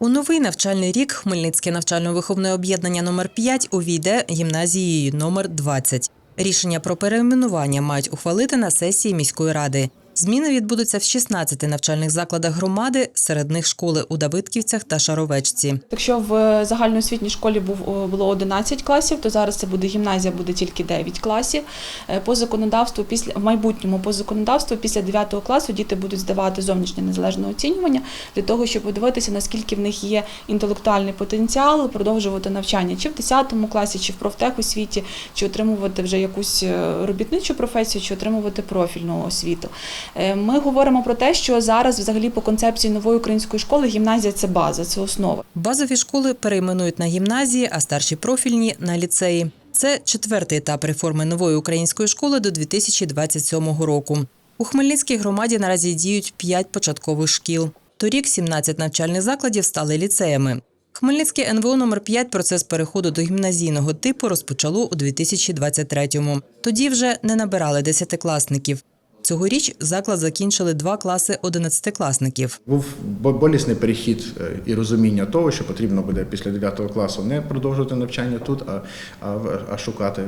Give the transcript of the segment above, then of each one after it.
У новий навчальний рік Хмельницьке навчально-виховне об'єднання номер 5 увійде гімназією номер 20. Рішення про перейменування мають ухвалити на сесії міської ради. Зміни відбудуться в 16 навчальних закладах громади, серед них школи у Давидківцях та Шаровечці. Якщо в загальноосвітній школі було 11 класів, то зараз це буде гімназія, буде тільки 9 класів. Е, По законодавству, після в майбутньому по законодавству, після 9 класу діти будуть здавати зовнішнє незалежне оцінювання для того, щоб подивитися, наскільки в них є інтелектуальний потенціал, продовжувати навчання чи в 10 класі, чи в профтехосвіті, чи отримувати вже якусь е, робітничу професію, чи отримувати профільну освіту. Е, Ми говоримо про те, що зараз, взагалі, по концепції нової української школи, гімназія це база, це основа. Базові школи перейменують на гімназії, а старші профільні на ліцеї. Це четвертий етап реформи нової української школи до 2027 року. У Хмельницькій громаді наразі діють 5 початкових шкіл. Торік 17 навчальних закладів стали ліцеями. Хмельницьке НВО номер 5 процес переходу до гімназійного типу розпочало у 2023-му. Тоді вже не набирали десятикласників. Цьогоріч заклад закінчили два класи одинадцятикласників. Був бо- болісний перехід е, і розуміння того, що потрібно буде після 9 класу не продовжувати навчання тут, а, а, а шукати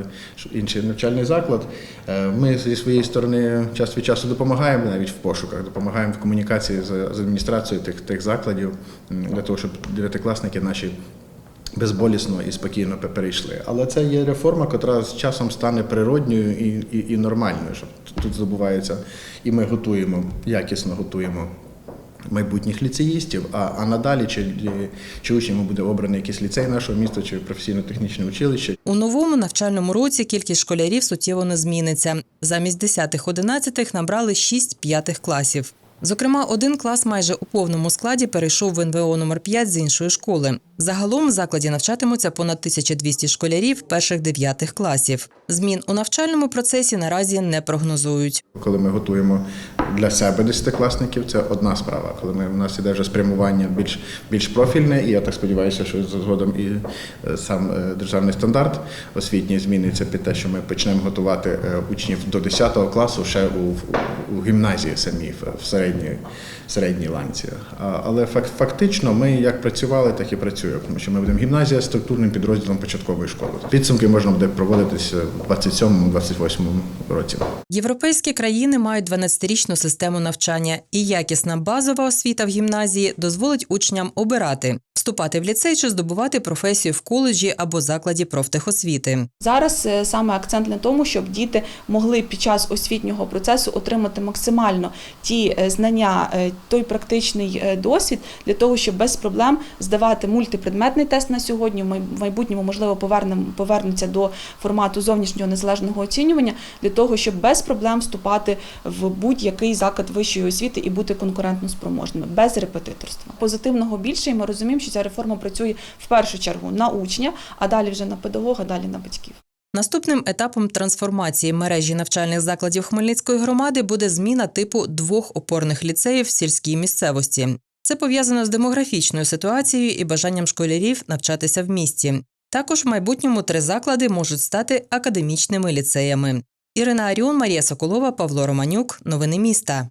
інший навчальний заклад. Е, Ми зі своєї сторони час від часу допомагаємо навіть в пошуках, допомагаємо в комунікації з, адміністрацією тих, тих закладів для того, щоб дев'ятикласники наші. Безболісно і спокійно перейшли. Але це є реформа, яка з часом стане природньою і, і, і нормальною. Що тут здобувається, і ми готуємо, якісно готуємо майбутніх ліцеїстів, а, а надалі чи, чи учнями буде обраний якийсь ліцей нашого міста, чи професійно-технічне училище. У новому навчальному році кількість школярів суттєво не зміниться. Замість 10-11 набрали 6 п'ятих класів. Зокрема, один клас майже у повному складі перейшов в НВО номер 5 з іншої школи. Загалом в закладі навчатимуться понад 1200 школярів перших дев'ятих класів. Змін у навчальному процесі наразі не прогнозують. Коли ми готуємо для себе десятикласників, це одна справа. Коли ми, у нас іде вже спрямування більш, більш профільне, і я так сподіваюся, що згодом і е, сам е, державний стандарт освітній зміниться під те, що ми почнемо готувати е, учнів до 10 класу ще у, у, гімназії самій, в- середній, середній ланці. Але фак- фактично ми як працювали, так і працюємо, тому що ми будемо гімназія з структурним підрозділом початкової школи. Підсумки можна буде проводитися 27-28 році. Європейські країни мають 12-річну систему навчання, і якісна базова освіта в гімназії дозволить учням обирати вступати в ліцей чи здобувати професію в коледжі або закладі профтехосвіти. Зараз е, саме акцент на тому, щоб діти могли під час освітнього процесу отримати максимально ті е, знання, е, той практичний досвід для того, щоб без проблем здавати мультипредметний тест на сьогодні. В май- майбутньому можливо повернуться до формату зовнішнього незалежного оцінювання для того, щоб без проблем вступати в будь-який заклад вищої освіти і бути конкурентно спроможними без репетиторства. Позитивного більше, і ми розуміємо, що ця реформа працює в першу чергу на учня, а далі вже на педагога, далі на батьків. Наступним етапом трансформації мережі навчальних закладів Хмельницької громади буде зміна типу двох опорних ліцеїв в сільській місцевості. Це пов'язано з демографічною ситуацією і бажанням школярів навчатися в місті. Також в майбутньому три заклади можуть стати академічними ліцеями. Ірина Аріон, Марія Соколова, Павло Романюк. Новини міста.